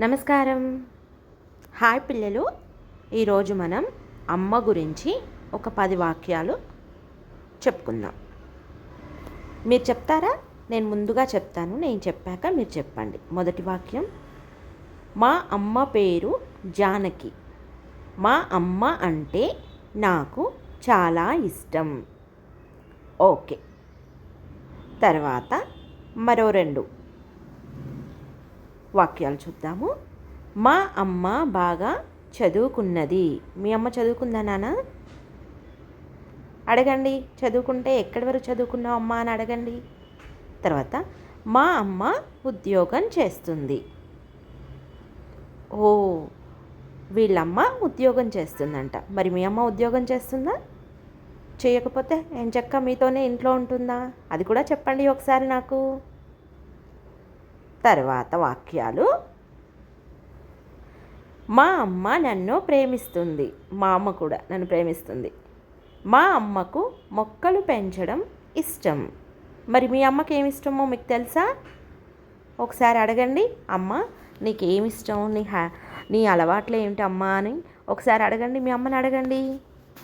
నమస్కారం. హాయ్ పిల్లలు. ఈరోజు మనం అమ్మ గురించి ఒక పది వాక్యాలు చెప్పుకుందాం. మీరు చెప్తారా? నేను ముందుగా చెప్తాను. నేను చెప్పాక మీరు చెప్పండి. మొదటి వాక్యం. మా అమ్మ పేరు జానకి. మా అమ్మ అంటే నాకు చాలా ఇష్టం. ఓకే. తర్వాత మరో రెండు. వాక్యాలు చూద్దాము. మా అమ్మ బాగా చదువుకున్నది. మీ అమ్మ చదువుకుందా నాన్న అడగండి. చదువుకుంటే ఎక్కడి వరకు చదువుకున్నావు అమ్మ అని అడగండి. తర్వాత మా అమ్మ ఉద్యోగం చేస్తుంది. ఓ వీళ్ళమ్మ ఉద్యోగం చేస్తుందంట. మరి మీ అమ్మ ఉద్యోగం చేస్తుందా? చేయకపోతే ఏం చెక్క మీతోనే ఇంట్లో ఉంటుందా? అది కూడా చెప్పండి ఒకసారి నాకు. తర్వాత వాక్యాలు. మా అమ్మ నన్ను ప్రేమిస్తుంది. మా అమ్మ కూడా నన్ను ప్రేమిస్తుంది. మా అమ్మకు మొక్కలు పెంచడం ఇష్టం. మరి మీ అమ్మకి ఏమి ఇష్టమో మీకు తెలుసా? ఒకసారి అడగండి. అమ్మ నీకేమి ఇష్టం నీ హ్యా నీ అలవాట్లు ఏమిటి అమ్మా అని ఒకసారి అడగండి. మీ అమ్మని అడగండి.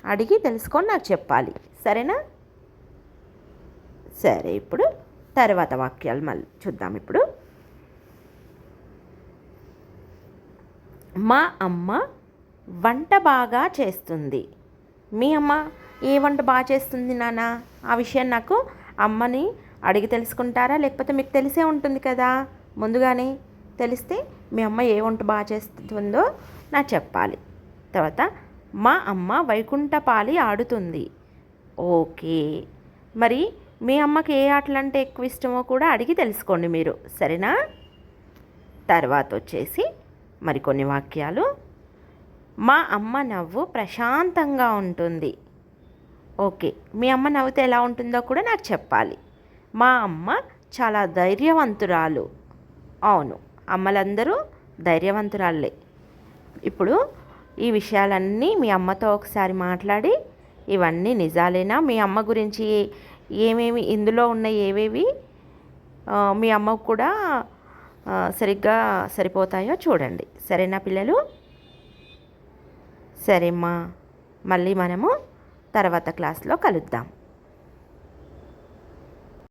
అడిగి తెలుసుకొని నాకు చెప్పాలి. సరేనా? సరే ఇప్పుడు తర్వాత వాక్యాలు మళ్ళీ చూద్దాం ఇప్పుడు. మా అమ్మ వంట బాగా చేస్తుంది. మీ అమ్మ ఏ వంట బాగా చేస్తుంది నాన్న ఆ విషయం నాకు అమ్మని అడిగి తెలుసుకుంటారా? లేకపోతే మీకు తెలిసే ఉంటుంది కదా? ముందుగానే తెలిస్తే మీ అమ్మ ఏ వంట బాగా చేస్తుందో నాకు చెప్పాలి. తర్వాత మా అమ్మ వైకుంఠపాలి ఆడుతుంది. ఓకే. మరి మీ అమ్మకి ఏ ఆటలు అంటే ఎక్కువ ఇష్టమో కూడా అడిగి తెలుసుకోండి మీరు. సరేనా? తర్వాత వచ్చేసి మరికొన్ని వాక్యాలు. మా అమ్మ నవ్వు ప్రశాంతంగా ఉంటుంది. ఓకే మీ అమ్మ నవ్వుతే ఎలా ఉంటుందో కూడా నాకు చెప్పాలి. మా అమ్మ చాలా ధైర్యవంతురాలు. అవును అమ్మలందరూ ధైర్యవంతురాలే ఇప్పుడు ఈ విషయాలన్నీ మీ అమ్మతో ఒకసారి మాట్లాడి ఇవన్నీ నిజాలేనా? మీ అమ్మ గురించి ఏమేమి ఇందులో ఉన్న ఏవేవి? మీ అమ్మకు కూడా సరిగ్గా సరిపోతాయో చూడండి. సరేనా పిల్లలు? సరేమ్మా. మళ్ళీ మనము తర్వాత క్లాస్లో కలుద్దాం.